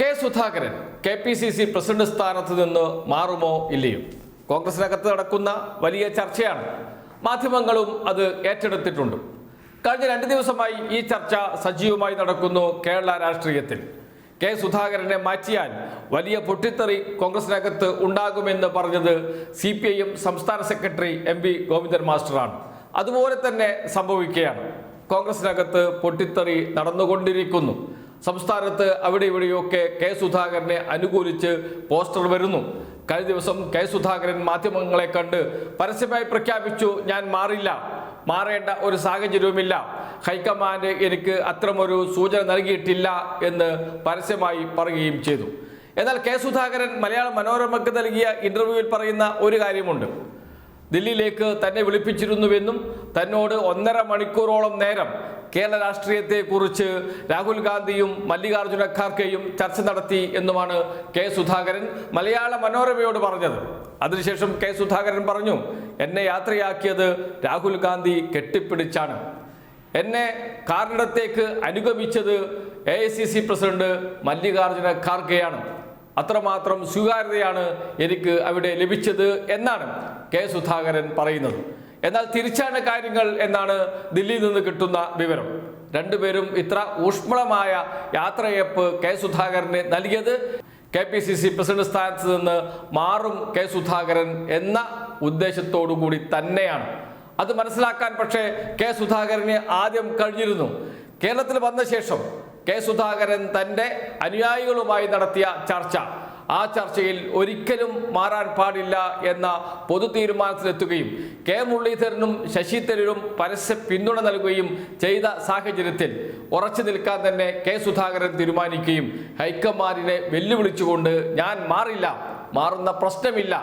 K Sudhakaran K P C C president സ്ഥാനത്ത് നിന്ന് മാറുമോ ഇല്ലയോ? കോൺഗ്രസിനകത്ത് നടക്കുന്ന വലിയ ചർച്ചയാണ്. മാധ്യമങ്ങളും അത് ഏറ്റെടുത്തിട്ടുണ്ട്. കഴിഞ്ഞ രണ്ട് ദിവസമായി ഈ ചർച്ച സജീവമായി നടക്കുന്നു കേരള രാഷ്ട്രീയത്തിൽ. കെ സുധാകരനെ മാറ്റിയാൽ വലിയ പൊട്ടിത്തെറി കോൺഗ്രസിനകത്ത് ഉണ്ടാകുമെന്ന് പറഞ്ഞത് സി പി ഐ എം സംസ്ഥാന സെക്രട്ടറി എം വി ഗോവിന്ദൻ മാസ്റ്ററാണ്. അതുപോലെ തന്നെ സംഭവിക്കുകയാണ്. കോൺഗ്രസിനകത്ത് പൊട്ടിത്തെറി നടന്നുകൊണ്ടിരിക്കുന്നു. സംസ്ഥാനത്ത് അവിടെ ഇവിടെയൊക്കെ കെ സുധാകരനെ അനുകൂലിച്ച് പോസ്റ്റർ വരുന്നു. കഴിഞ്ഞ ദിവസം കെ സുധാകരൻ മാധ്യമങ്ങളെ കണ്ട് പരസ്യമായി പ്രഖ്യാപിച്ചു ഞാൻ മാറില്ല. മാറേണ്ട ഒരു സാഹചര്യവുമില്ല. ഹൈക്കമാൻഡ് എനിക്ക് അത്തരമൊരു സൂചന നൽകിയിട്ടില്ല എന്ന് പരസ്യമായി പറയുകയും ചെയ്തു. എന്നാൽ കെ സുധാകരൻ മലയാള മനോരമയ്ക്ക് നൽകിയ ഇന്റർവ്യൂവിൽ പറയുന്ന ഒരു കാര്യമുണ്ട്. ദില്ലിയിലേക്ക് തന്നെ വിളിപ്പിച്ചിരുന്നുവെന്നും തന്നോട് ഒന്നര മണിക്കൂറോളം നേരം കേരള രാഷ്ട്രീയത്തെക്കുറിച്ച് രാഹുൽ ഗാന്ധിയും മല്ലികാർജുന ഖാർഗെയും ചർച്ച നടത്തി എന്നുമാണ് കെ സുധാകരൻ മലയാള മനോരമയോട് പറഞ്ഞത്. അതിനുശേഷം കെ സുധാകരൻ പറഞ്ഞു എന്നെ യാത്രയാക്കിയത് രാഹുൽ ഗാന്ധി കെട്ടിപ്പിടിച്ചാണ്. എന്നെ കാറിടത്തേക്ക് അനുഗമിച്ചത് A I C C president Mallikarjuna ഖാർഗെയാണ്. അത്രമാത്രം സ്വീകാര്യതയാണ് എനിക്ക് അവിടെ ലഭിച്ചത് എന്നാണ് കെ സുധാകരൻ പറയുന്നത്. എന്നാൽ തിരിച്ചാണ് കാര്യങ്ങൾ എന്നാണ് ദില്ലിയിൽ നിന്ന് കിട്ടുന്ന വിവരം. രണ്ടുപേരും ഇത്ര ഊഷ്മളമായ യാത്രയപ്പ് കെ സുധാകരന് നൽകിയത് K P C C president സ്ഥാനത്ത് നിന്ന് മാറും കെ സുധാകരൻ എന്ന ഉദ്ദേശത്തോടു കൂടി തന്നെയാണ്. അത് മനസ്സിലാക്കാൻ പക്ഷേ കെ സുധാകരന് ആദ്യം കഴിഞ്ഞിരുന്നു. കേരളത്തിൽ വന്ന ശേഷം കെ സുധാകരൻ തന്റെ അനുയായികളുമായി നടത്തിയ ചർച്ച. ആ ചർച്ചയിൽ ഒരിക്കലും മാറാൻ പാടില്ല എന്ന പൊതു തീരുമാനത്തിലെത്തുകയും കെ മുരളീധരനും ശശി തരൂരും പരസ്യ പിന്തുണ നൽകുകയും ചെയ്ത സാഹചര്യത്തിൽ ഉറച്ചു നിൽക്കാൻ തന്നെ കെ സുധാകരൻ തീരുമാനിക്കുകയും ഹൈക്കമാരിനെ വെല്ലുവിളിച്ചുകൊണ്ട് ഞാൻ മാറില്ല മാറുന്ന പ്രശ്നമില്ല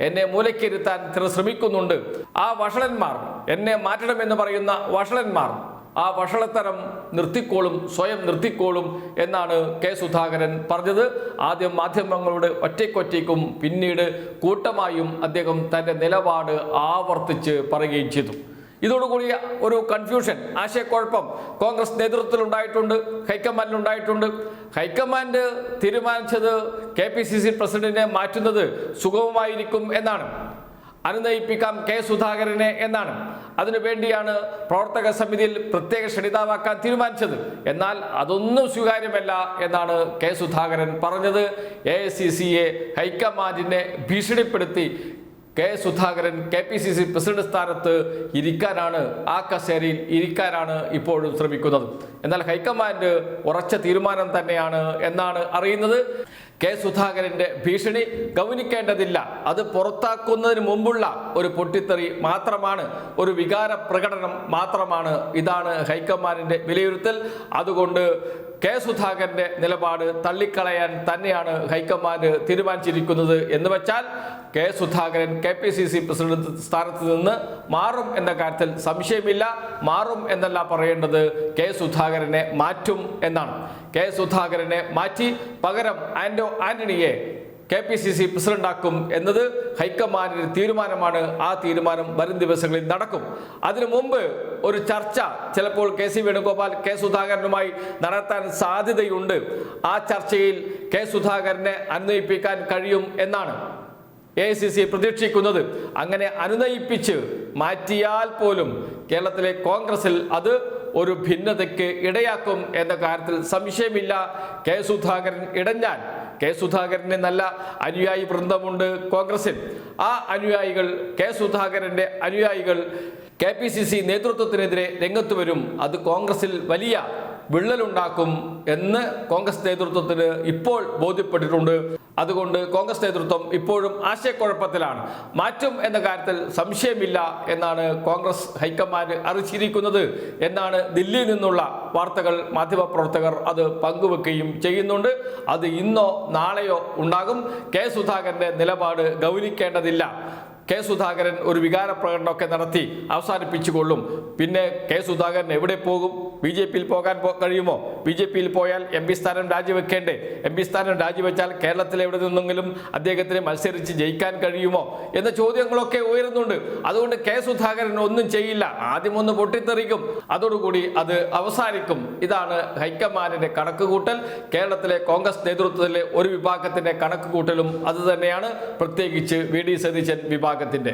എന്നെ മൂലയ്ക്കിരുത്താൻ ചിലർ ശ്രമിക്കുന്നുണ്ട്. ആ വഷളന്മാർ എന്നെ മാറ്റണമെന്ന് പറയുന്ന വഷളന്മാർ ആ വഷളത്തരം നിർത്തിക്കോളും സ്വയം നിർത്തിക്കോളും എന്നാണ് കെ സുധാകരൻ പറഞ്ഞത്. ആദ്യം മാധ്യമങ്ങളോട് ഒറ്റയ്ക്കൊറ്റയ്ക്കും പിന്നീട് കൂട്ടമായും അദ്ദേഹം തന്റെ നിലപാട് ആവർത്തിച്ച് പറയുകയും ചെയ്തു. ഇതോടുകൂടി ഒരു കൺഫ്യൂഷൻ ആശയക്കുഴപ്പം. കോൺഗ്രസ് നേതൃത്വത്തിൽ ഉണ്ടായിട്ടുണ്ട് ഹൈക്കമാൻഡിൽ ഉണ്ടായിട്ടുണ്ട് ഹൈക്കമാൻഡ് തീരുമാനിച്ചത് കെ പി സി സി പ്രസിഡന്റിനെ മാറ്റുന്നത് സുഗമമായിരിക്കും എന്നാണ്. അനുനയിപ്പിക്കാം കെ സുധാകരനെ എന്നാണ്. അതിനുവേണ്ടിയാണ് പ്രവർത്തക സമിതിയിൽ പ്രത്യേക ക്ഷണിതാവാക്കാൻ തീരുമാനിച്ചത്. എന്നാൽ അതൊന്നും സ്വീകാര്യമല്ല എന്നാണ് കെ സുധാകരൻ പറഞ്ഞത്. എ ഐ സി സിയെ ഹൈക്കമാൻഡിനെ ഭീഷണിപ്പെടുത്തി K Sudhakaran K P C C president സ്ഥാനത്ത് ഇരിക്കാനാണ് ആ കസേരയിൽ ഇരിക്കാനാണ് ഇപ്പോഴും ശ്രമിക്കുന്നത്. എന്നാൽ ഹൈക്കമാൻഡ് ഉറച്ച തീരുമാനം തന്നെയാണ് എന്നാണ് അറിയുന്നത്. കെ സുധാകരന്റെ ഭീഷണി ഗൗനിക്കേണ്ടതില്ല. അത് പുറത്താക്കുന്നതിന് മുമ്പുള്ള ഒരു പൊട്ടിത്തെറി മാത്രമാണ് ഒരു വികാര പ്രകടനം മാത്രമാണ് ഇതാണ് ഹൈക്കമാൻഡിന്റെ വിലയിരുത്തൽ. അതുകൊണ്ട് കെ സുധാകരന്റെ നിലപാട് തള്ളിക്കളയാൻ തന്നെയാണ് ഹൈക്കമാൻഡ് തീരുമാനിച്ചിരിക്കുന്നത് എന്ന് വെച്ചാൽ K Sudhakaran K P C C president സ്ഥാനത്ത് നിന്ന് മാറും എന്ന കാര്യത്തിൽ സംശയമില്ല. മാറും എന്നല്ല പറയേണ്ടത് കെ സുധാകരനെ മാറ്റും എന്നാണ്. കെ സുധാകരനെ മാറ്റി പകരം ആന്റോ ആന്റണിയെ കെ പി സി സി പ്രസിഡന്റാക്കും എന്നത് ഹൈക്കമാൻഡിന്റെ തീരുമാനമാണ്. ആ തീരുമാനം വരും ദിവസങ്ങളിൽ നടക്കും. അതിനു മുമ്പ് ഒരു ചർച്ച ചിലപ്പോൾ കെ സി വേണുഗോപാൽ കെ സുധാകരനുമായി നടത്താൻ സാധ്യതയുണ്ട്. ആ ചർച്ചയിൽ കെ സുധാകരനെ അനുനയിപ്പിക്കാൻ കഴിയും എന്നാണ് എ സി സി പ്രതീക്ഷിക്കുന്നത്. അങ്ങനെ അനുനയിപ്പിച്ച് മാറ്റിയാൽ പോലും കേരളത്തിലെ കോൺഗ്രസിൽ അത് ഒരു ഭിന്നതയ്ക്ക് ഇടയാക്കും എന്ന കാര്യത്തിൽ സംശയമില്ല. കെ സുധാകരൻ ഇടഞ്ഞാൽ. കെ സുധാകരന് നല്ല അനുയായി വൃന്ദമുണ്ട് കോൺഗ്രസിൽ. ആ അനുയായികൾ കെ സുധാകരന്റെ അനുയായികൾ കെ പി സി സി നേതൃത്വത്തിനെതിരെ രംഗത്ത് വരും. അത് കോൺഗ്രസിൽ വലിയ വിള്ളലുണ്ടാക്കും എന്ന് കോൺഗ്രസ് നേതൃത്വത്തിന് ഇപ്പോൾ ബോധ്യപ്പെട്ടിട്ടുണ്ട്. അതുകൊണ്ട് കോൺഗ്രസ് നേതൃത്വം ഇപ്പോഴും ആശയക്കുഴപ്പത്തിലാണ്. മാറ്റും എന്ന കാര്യത്തിൽ സംശയമില്ല എന്നാണ് കോൺഗ്രസ് ഹൈക്കമാൻഡ് അറിയിച്ചിരിക്കുന്നത് എന്നാണ് ദില്ലിയിൽ നിന്നുള്ള വാർത്തകൾ മാധ്യമപ്രവർത്തകർ അത് പങ്കുവെക്കുകയും ചെയ്യുന്നുണ്ട്. അത് ഇന്നോ നാളെയോ ഉണ്ടാകും. കെ സുധാകരന്റെ നിലപാട് ഗൗനിക്കേണ്ടതില്ല കെ സുധാകരൻ ഒരു വികാര പ്രകടനമൊക്കെ നടത്തി അവസാനിപ്പിച്ചുകൊള്ളും. പിന്നെ കെ സുധാകരൻ എവിടെ പോകും? ബി ജെ പിയിൽ പോകാൻ കഴിയുമോ? ബി ജെ പിയിൽ പോയാൽ എം പി സ്ഥാനം രാജിവെക്കേണ്ടേ? എം പി സ്ഥാനം രാജിവെച്ചാൽ കേരളത്തിൽ എവിടെ നിന്നെങ്കിലും അദ്ദേഹത്തിന് മത്സരിച്ച് ജയിക്കാൻ കഴിയുമോ? എന്ന ചോദ്യങ്ങളൊക്കെ ഉയരുന്നുണ്ട്. അതുകൊണ്ട് കെ സുധാകരൻ ഒന്നും ചെയ്യില്ല. ആദ്യം ഒന്ന് പൊട്ടിത്തെറിക്കും. അതോടുകൂടി അത് അവസാനിക്കും. ഇതാണ് ഹൈക്കമാൻഡിന്റെ കണക്കുകൂട്ടൽ. കേരളത്തിലെ കോൺഗ്രസ് നേതൃത്വത്തിലെ ഒരു വിഭാഗത്തിന്റെ കണക്കുകൂട്ടലും അത് തന്നെയാണ്. പ്രത്യേകിച്ച് വി ഡി സതീശൻ വിഭാഗത്തിന്റെ